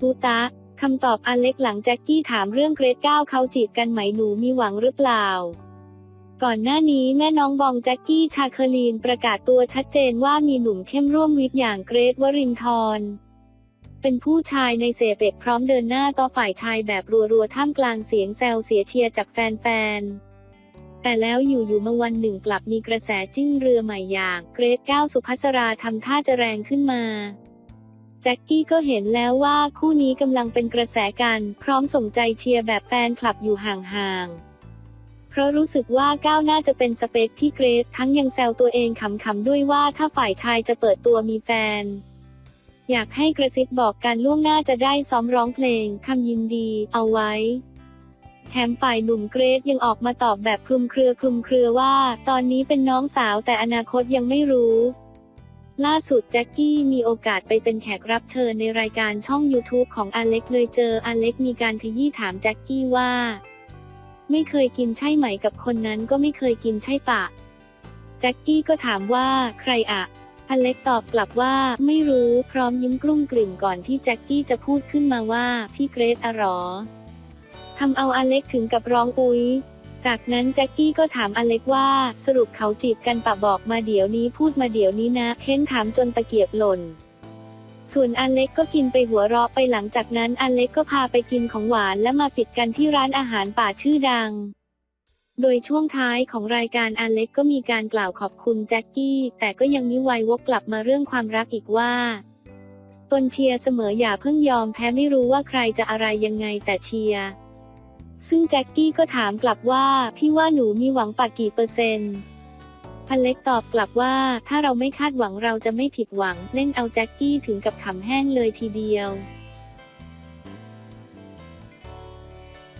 ตูตะคำตอบอเล็กหลังแจ็คกี้ถามเรื่องเกรดก้าวเขาจีบกันไหมหนูมีหวังหรือเปล่า ก่อนหน้านี้แม่น้องบองแจ็คกี้ชาเคอรีนประกาศตัวชัดเจนว่ามีหนุ่มเข้มร่วมวิทย์อย่างเกรดวรินทร์เป็นผู้ชายในเสเปกพร้อมเดินหน้าต่อฝ่ายชายแบบรัวๆท่ามกลางเสียงแซวเสียเชียร์จากแฟนๆแต่แล้วอยู่ๆมาวันหนึ่งกลับมีกระแสจิ้งเรือใหม่อย่าง เกรดก้าวสุภัสราทำท่าจะแรงขึ้นมา แจ็คกี้ก็เห็นแล้วว่าคู่นี้กำลังเป็นกระแสกัน พร้อมส่งใจเชียร์แบบแฟนคลับอยู่ห่างๆ เพราะรู้สึกว่าก้าวน่าจะเป็นสเปคพี่เกรดทั้งยังแซวตัวเองขำๆด้วยว่าถ้าฝ่ายชายจะเปิดตัวมีแฟน อยากให้กระซิบบอกกันล่วงหน้าจะได้ซ้อมร้องเพลงคำยินดีเอาไว้ แถมฝ่ายหนุ่มเกรดยังออกมาตอบแบบคลุมเครือคลุมเครือว่า ตอนนี้เป็นน้องสาวแต่อนาคตยังไม่รู้ ล่าสุดแจ็คกี้มีโอกาสไปเป็นแขกรับเชิญในรายการช่อง YouTube ของอเล็กเลยเจออเล็กมีการขยี้ถามแจ็คกี้ว่า ไม่เคยกินใช่ไหมกับคนนั้นก็ไม่เคยกินใช่ปะแจ็คกี้ก็ถามว่าใครอะอเล็กตอบกลับว่าไม่รู้พร้อมยิ้มกลุ้มกลิ่มก่อนที่แจ็คกี้จะพูดขึ้นมาว่าพี่เกรดอะหรอทำเอาอเล็กถึงกับร้องอุ๊ย จากนั้นแจ็คกี้ก็ถามอเล็กว่า สรุปเขาจีบกันปะบอกมาเดี๋ยวนี้พูดมาเดี๋ยวนี้นะเค้นถามจนตะเกียบหล่น ส่วนอเล็กก็กินไปหัวเราะไปหลังจากนั้นอเล็กก็พาไปกินของหวานและมาปิดกันที่ร้านอาหารป่าชื่อดัง โดยช่วงท้ายของรายการอเล็กก็มีการกล่าวขอบคุณแจ็คกี้ แต่ก็ยังมิไววกกลับมาเรื่องความรักอีกว่าตนเชียร์เสมออย่าเพิ่งยอมแพ้ไม่รู้ว่าใครจะอะไรยังไงแต่เชียร์ ซึ่งแจ็คกี้ก็ถามกลับว่า พี่ว่าหนูมีหวังปักกี่เปอร์เซ็นต์พันเล็กตอบกลับว่า ถ้าเราไม่คาดหวังเราจะไม่ผิดหวัง เล่นเอาแจ็คกี้ถึงกับขำแห้งเลยทีเดียว